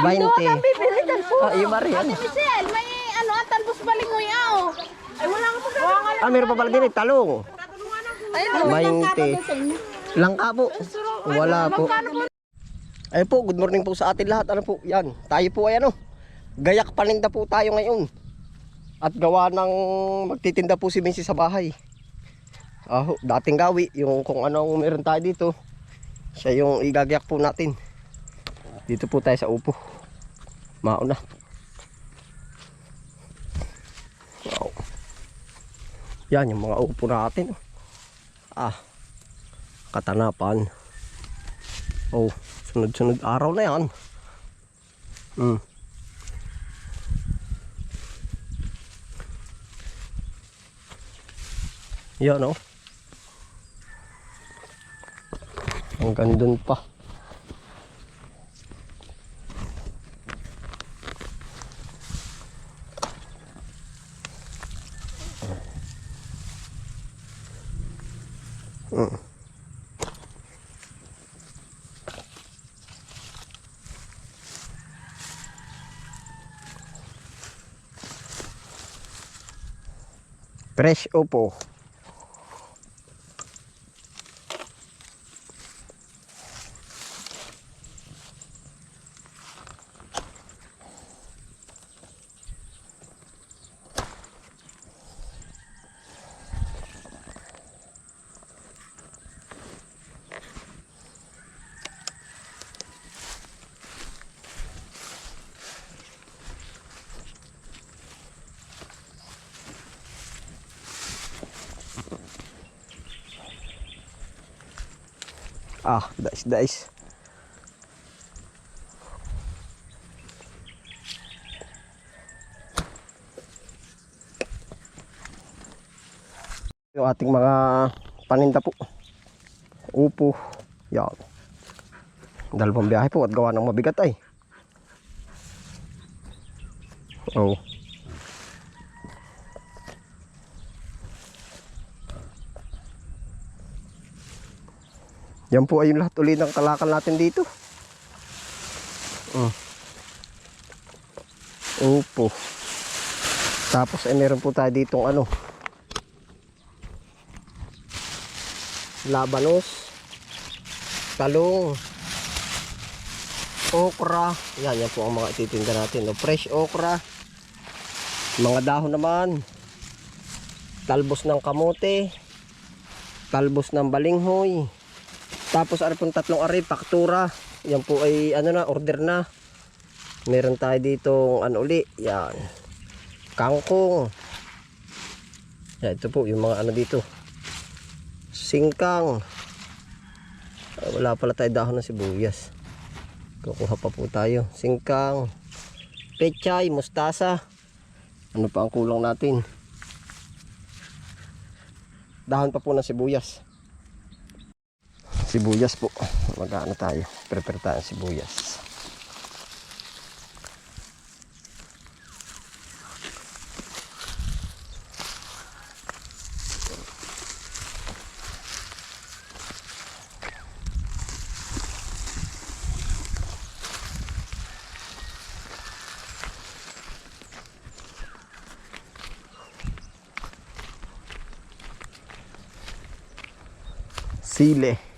20. Bibili talbos. Ah, yung mari. Ano? Michelle, may ano, ang talbos balingoy ah. oh. Ay, wala ka magkakaroon. Ah, meron pa pala din eh, talong. Ay, 20. Langka po. Wala po. Ayun po, good morning po sa atin lahat. Ano po, yan. Tayo po ay ano. Gayak paninda po tayo ngayon. At gawa ng magtitinda po si Mincy sa bahay. Ah, dating gawi, yung kung ano ang meron tayo dito. Siya yung igagayak po natin. Dito po tayo sa upo. Mauna. Wow. Yan yung mga upo natin. Ah. Katanapan. Oh, sunod-sunod araw na yan. Hmm. Yan oh. Hanggang dun pa. Fresh upo. Ah, dais dais. Yung ating mga paninda po. Upo. Yan. Dalawang biyahe po at gawa ng mabigat ay. Oh. Yan po ay yung lahat ulit ng kalakal natin dito. Mm. Opo. Tapos ay meron po tayo ditong ano. Labanos. Talong. Okra. Yan, yan po ang mga ititinda natin. No? Fresh okra. Mga dahon naman. Talbos ng kamote. Talbos ng balinghoy. Tapos ano pong tatlong ari, faktura. Yan po ay ano na, order na. Meron tayo dito ano uli. Yan. Kangkong. Yan, ito po yung mga ano dito. Singkang. Ah, wala pala tayo dahon ng sibuyas. Kukuha pa po tayo. Singkang. Pechay, mustasa. Ano pa ang kulang natin? Dahon pa po ng sibuyas sibuyas po. Magano tayo. Prepare tayo sibuyas. Sile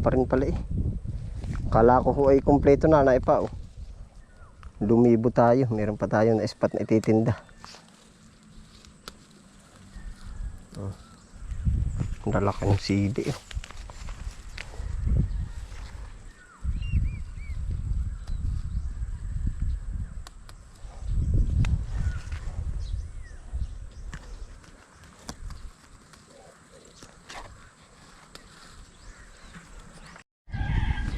kulang-kulang pa rin pala eh kala ko ho ay kumpleto na na pa oh. lumibo tayo meron pa tayo na spot na ititinda oh. ang lalaki ng sili oh.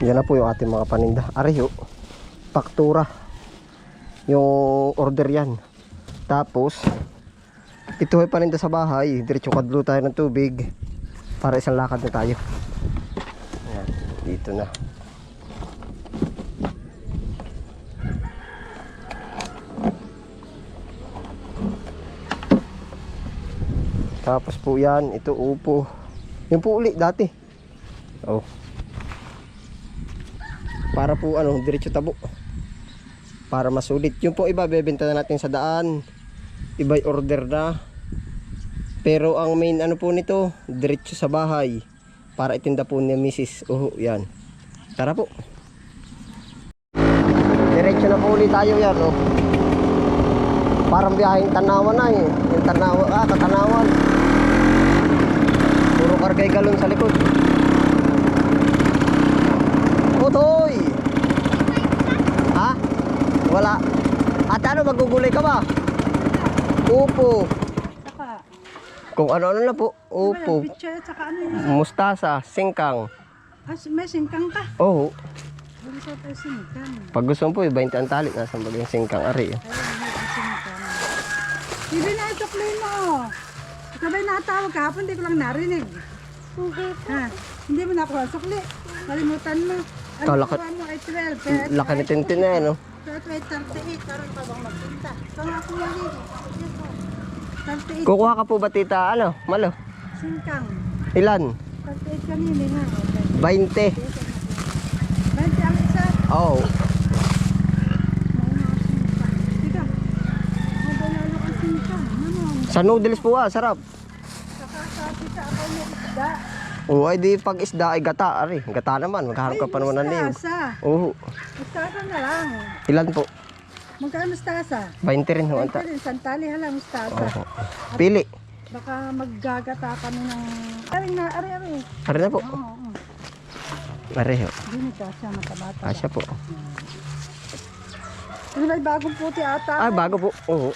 Yan na po yung ating mga paninda. Ariyo, faktura. Yung order yan. Tapos, ito ay paninda sa bahay. Diretso kadlo tayo ng tubig. Para isang lakad na tayo. Yan, dito na. Tapos po yan, ito upo. Yung po uli dati. Oh. Para po ano, diretso tabo. Para masulit. Yung po iba, bebenta na natin sa daan. Iba'y order na. Pero ang main ano po nito, diretso sa bahay. Para itinda po ni Mrs. Uho, yan. Tara po. Diretso na po ulit tayo yan, oh. Parang biyaheng tanawan na eh. Yung tanawan, ah, katanawan. Puro kargay galon sa likod. Utoy! Wala. At ano, magugulay ka ba? Upo. Saka, Kung ano-ano na po. Upo. picture, saka ano yun? Mustasa. Singkang. Ah, may singkang ka. Oo. Sa tayo singkang. Pag gusto mo po, 20 ang tali. Nasa bagay yung singkang ari. Hindi na isukli mo. Ikaw ba'y natawag kahapon? Hindi ko lang narinig. Ha? Hindi mo nakuha sukli. Kalimutan mo. Ano nakuha mo ay 12. Kaya Laki ni Tintin na yan, no? Kaya 38. Karoon pa bang magpunta? Kaya ako yun. 38. Kukuha ka po ba, tita? Ano? Malo? Singkang. Ilan? 38 kanina nga. 20. 20 ang isa. Oo. Oh. Sa noodles po ah, sarap. Nakakasabi sa ako ng isda. Oo, ay di pag isda ay gata, ari. Gata naman, magharap ka pa naman ng niyog. Mustasa. Oo. Mustasa na lang. Ilan po? Magkano mustasa? 20 rin ho, Ay, anta. rin, santali hala mustasa. Oo. Pili. Baka maggagata kami ng... Ari na, ari, ari. Ari na po. Oo, oo. Ari ho. Hindi ni Kasha matabata. Asya po. Ano ba, bagong puti ata? Ah, bago po. Oo.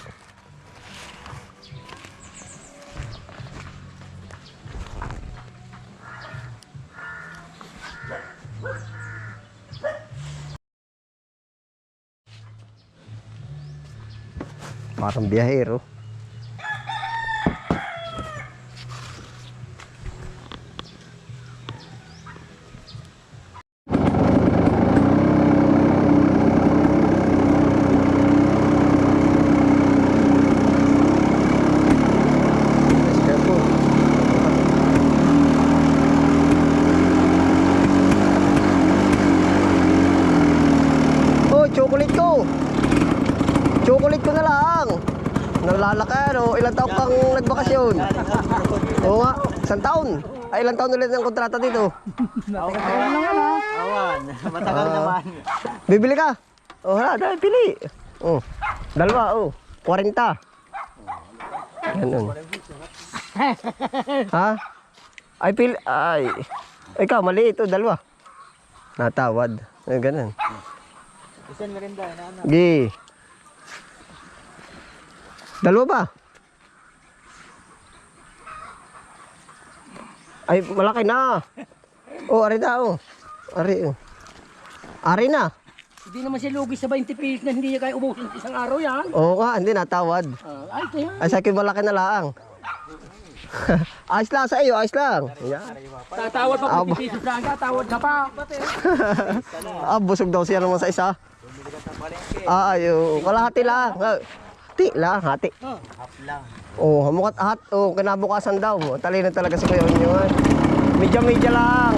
Parang biyahero. Kaya po. Oh, ko. Chocolate ko na lang. Nalalaki ano, ilang taon kang nagbakasyon? Oo nga, isang taon. Ay, ilang taon ulit ang kontrata dito? Awan, matagal naman. Bibili ka? Oh, hala, dahil pili. Oh, dalawa, oh. 40. Ganun. ha? Ay, pili. Ay. Ikaw, mali ito, dalawa. Natawad. Ay, ganun. Isang merinda, na ano. Gi. Dalawa ba? Ay, malaki na. Oh, ari na, oh. Ari, oh. Ari na. Hindi naman siya lugi sa 20 pisos na hindi niya kaya ubusin sa isang araw yan. Oo nga, hindi natawad. Ah, ay, kaya. Ay, sa akin malaki na laang. ayos lang sa iyo, ayos lang. Yan. Tatawad pa 20 pisos lang ka, tawad ka pa. ah, busog daw siya naman sa isa. Ah, ayo, kalahati lang. Hati lang, hati. Half lang. Oh, hamukat hat. Oh, kinabukasan daw. Talino talaga si Kuya Unyo. Medya-medya lang.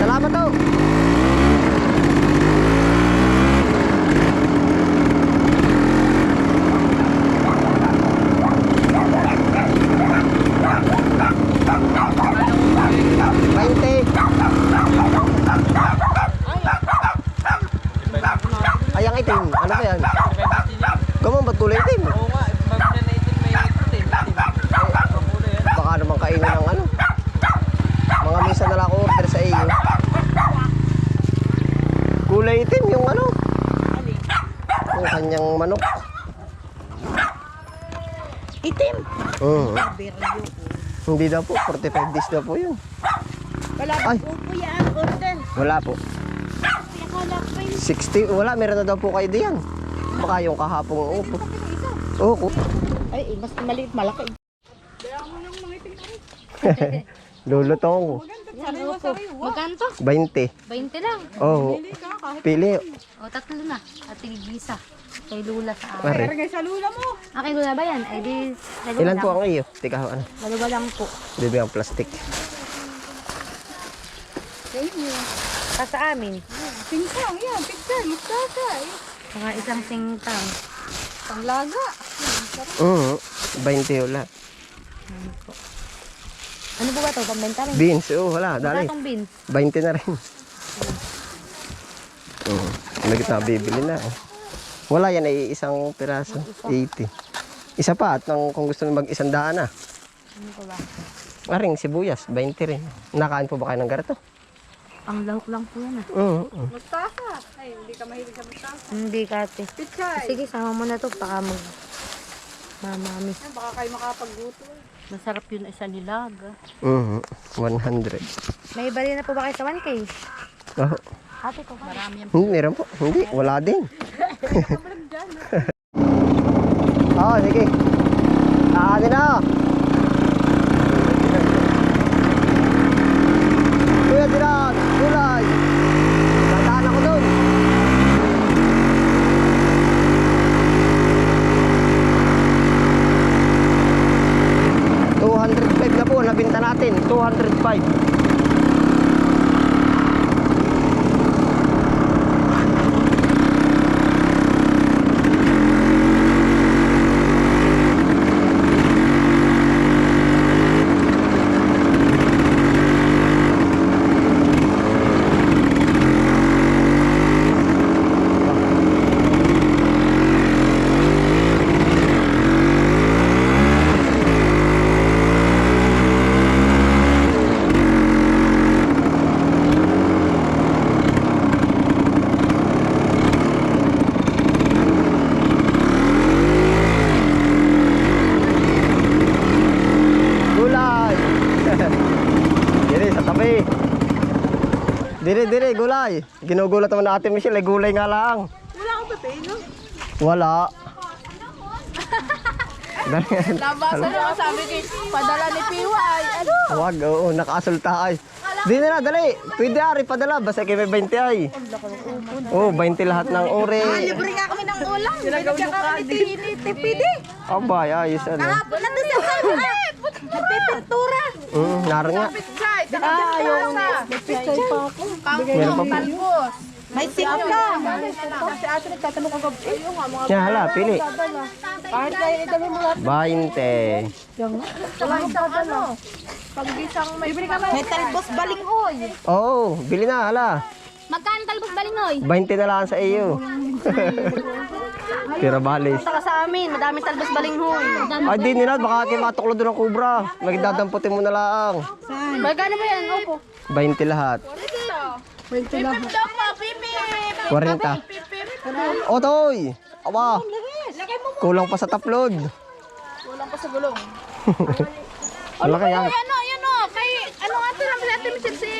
Salamat daw. Bainte. Ay, ang itim. Ano ba yan? Kamang ba't kulay itim? Oo nga, magna na itin may itin. Baka naman kainin ng ano. Mga misa na lang ako order sa iyo. Kulay itim yung ano. Yung kanyang manok. Itim. Mm. Hindi daw po, 45 days daw po yun. Wala Ay. po po yan, order. Wala po. Akala ko yun. 60, wala, meron na daw po kayo diyan. Baka yung kahapong upo. Oo. Ay, mas maliit, malaki. Lulutong. Magkano to? 20. 20 lang. Oo. Pili. O, tatlo na. At tigisa. Kay Lula sa akin. Pare. Karagay sa lula mo. Ah, kay Lula ba yan? Ay, di... Ilan po ang iyo? Teka, ano? Dalawa lang po. Bibi ang plastic. Sa sa amin. Pinsang, yan. Pinsang, mustasa. Mga isang singtang. Panglaga. Oo. 20 ulat. Ano po ba ito? Pambenta rin. Beans, oo, wala. Dali. Bakit beans? 20 na rin. Oo. Nagit na bibili na. oh. Wala yan ay isang piraso. 80. Isa pa at nang, kung gusto mo mag isang daan na. Ano po ba? Maring sibuyas, 20 rin. Nakain po ba kayo ng ganito? Ang lahok lang po yan ah. Oo. oo. Mustasa. Ay, hindi ka mahilig sa mustasa. Hindi kate. Pichay. Sige, sama mo na to. Baka mag... Mamami. Baka kayo makapagluto. Masarap yun isa nilaga. Oo. 100. May iba rin na po ba kayo sa 1K? Oo. Ate ko. Marami yan. Hmm, meron po. Hindi, wala din. Oo, sige. Ah, na. Kuya Dirag, gulay. Dadaan ako doon. $205 na po, nabinta natin. 205. Gulay. Dire sa tabi. Dire dire gulay. Ginugulat naman natin Michelle, ay gulay nga lang. Wala akong pepino. Wala. Nabasa na sabi ko, padala ni Piwa ay ano? Wag, oo, nakasulta ay. Di na dali. Pwede ari padala, basta kayo may 20 ay. Oo, 20 lahat ng ore. Libre nga kami ng ulam. Binigyan kami ni Tipidi. Abay, ayos ano. Hapon na doon sa. Mm, naroon nga. Ah, yung nagpichay pa ako. Meron pa po. May sikla. Yan, hala, pili. Kahit kayo idali mo lahat. 20. Wala yung dadala. Paggisang may... May talbos balingoy. Oo, bili na, hala. Magkano talbos balinoy? 20 na lang sa iyo. Tira balis. Saka sa amin, madami talbos balinghoy. Ay, di nila, baka kayo matuklo doon ng kubra. Magdadamputin mo na lang. Magkano ba yan? Opo. 20 lahat. 20 lang. 40. Otoy! Aba! Kulang pa sa taplod. Kulang pa sa gulong. Wala kaya. Ano, yan o. Kay, ano nga ito naman natin, si...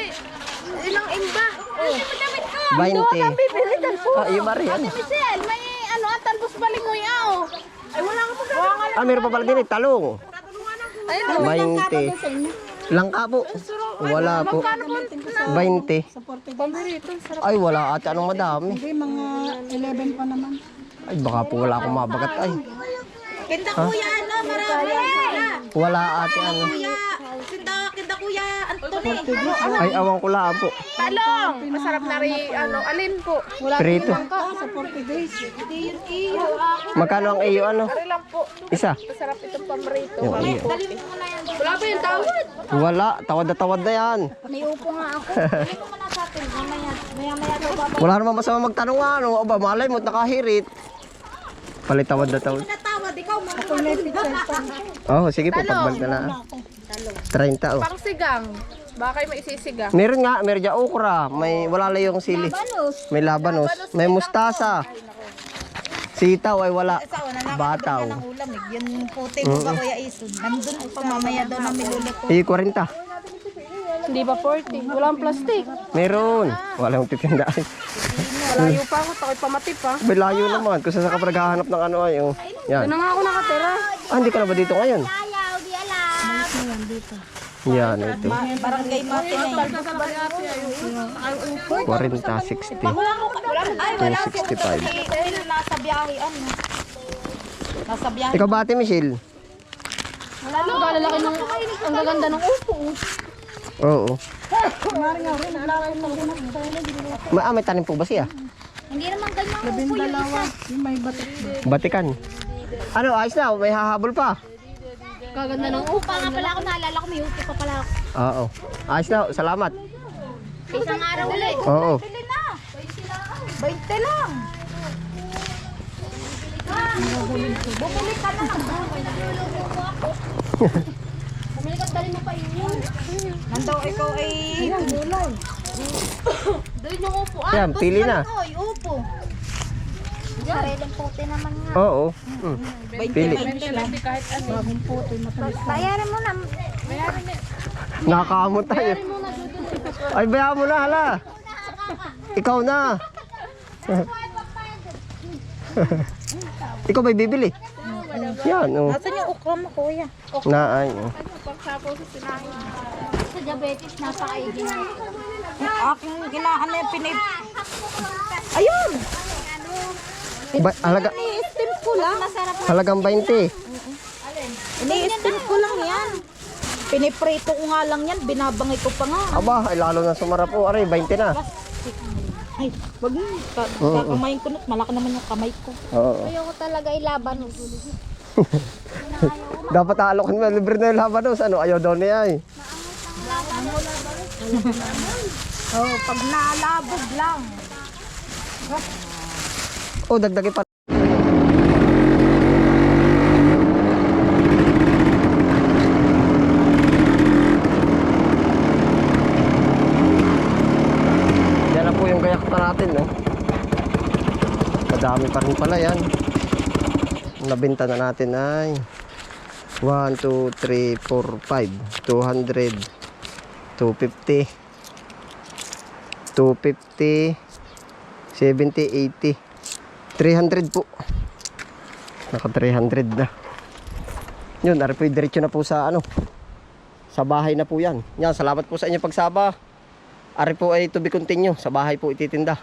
Ilang imba. Oh. Damit ko. 20. Bibili talbos. Ah, iyo mari. Ano? Michelle, may ano, ah, talbos balingoy ah. oh. Ay, wala ka pa Wala Ah, meron pa pala din eh, talong. Ayun. 20. Langka po. Wala po. 20. Ay, wala ate. Anong madami? Hindi, mga 11 pa naman. Ay, baka po wala akong mabagat. Ay, Kinda kuya, ano, marami. wala ate ano. Kuya, kinda, kinda kuya, Anthony. Ay, awang ko lang po. Talong. Masarap na rin, ano, alin po. Prito. Sa 40 days. Hindi yun iyo. Magkano ang iyo ano? Ari lang po. Isa. Masarap itong pamarito. Yung iyo. Wala ba yung tawad? Wala. Tawad na tawad na yan. May upo nga ako. Ano na ba? Wala naman masama magtanong nga, ano. Aba, malay mo, nakahirit. Palitawad na tawad. Natawad, ikaw, mga Ako may pichay pa. Oh, sige po, pagbalik na lang. 30 oh. Pangsigang. Baka kayo may isisigang. Meron nga, meron dyan okra. May, wala lang yung sili. May labanos. May mustasa. Sitaw ay wala. Bataw. ng ulam eh. Yung puti mo ba kuya Ison? Nandun pa mamaya daw na miluluto. Eh, 40. Hindi ba 40? Walang plastic. Meron. Wala yung titinda. Malayo pa ako. Tako'y pamatip ha. May layo naman. Kung saan ka pa naghahanap ng ano ay. Oh. Yan. Doon na nga ako nakatira. Ah, hindi ka na ba dito ngayon? Yan, ito. Barangay Mati na yun. 40, 60. Wala Ay, wala. 265. Kasi nasa biyahe, ano. Nasa biyahe. Ikaw ba, Ate Michelle? Wala lang. Ang lalaki ng, ang gaganda ng upo. Oo. Ma ah, may tanim po ba siya? Hindi naman ganyan ang upo yung isa. Yung may batik. Batikan. Ano, ayos na. May hahabol pa. Gaganda ng upo. Pa nga pala ako naalala ko, may upo pa pala ako. Oo. Ayos na. Salamat. Isang araw ulit. Oo. Bili na. 20 lang. Bumili ka na. Bumili ka, dali mo pa yun. Nandaw ikaw ay tumulay. Doon yung upo. Ah, Yan, pili ka na. oh, upo. Sariling puti naman nga. Oo. Mm. Pili. Bayaran mo na. Nakakamot tayo. Ay, bayaan mo na, hala. Ikaw na. Ikaw ba'y bibili? Yan, oh. Nasaan yung ukra mo, kuya? Na, ay, oh. Sa diabetes, napakaigi na. Aking ginahan na yung pinip. Ayun! Ba- halaga, I-steam ko lang. Halagang 20. Ini-steam ko lang yan. Piniprito ko nga lang yan. Binabangay ko pa nga. Aba, ay lalo na sumara po. Aray, 20 na. Ay, wag mo. Ka kakamayin ko na. Malaki naman yung kamay ko. Oo. Ayoko talaga ilaban. Dapat alokin mo, libre na yung labanos. Ano, ayaw daw niya eh. Oh, pag nalabog lang. Oh, dagdagi pa. Yan na po yung gayak pa natin, no? Madami pa rin pala yan. Nabenta na natin ay 1, 2, 3, 4, 5 200 250 250 70, 80 300 po. Naka 300 na. Yun, yung diretso na po sa ano sa bahay na po yan. Yan, salamat po sa inyo pagsaba. Ari po ay to be continue. Sa bahay po ititinda.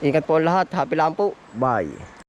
Ingat po lahat, happy lang po. Bye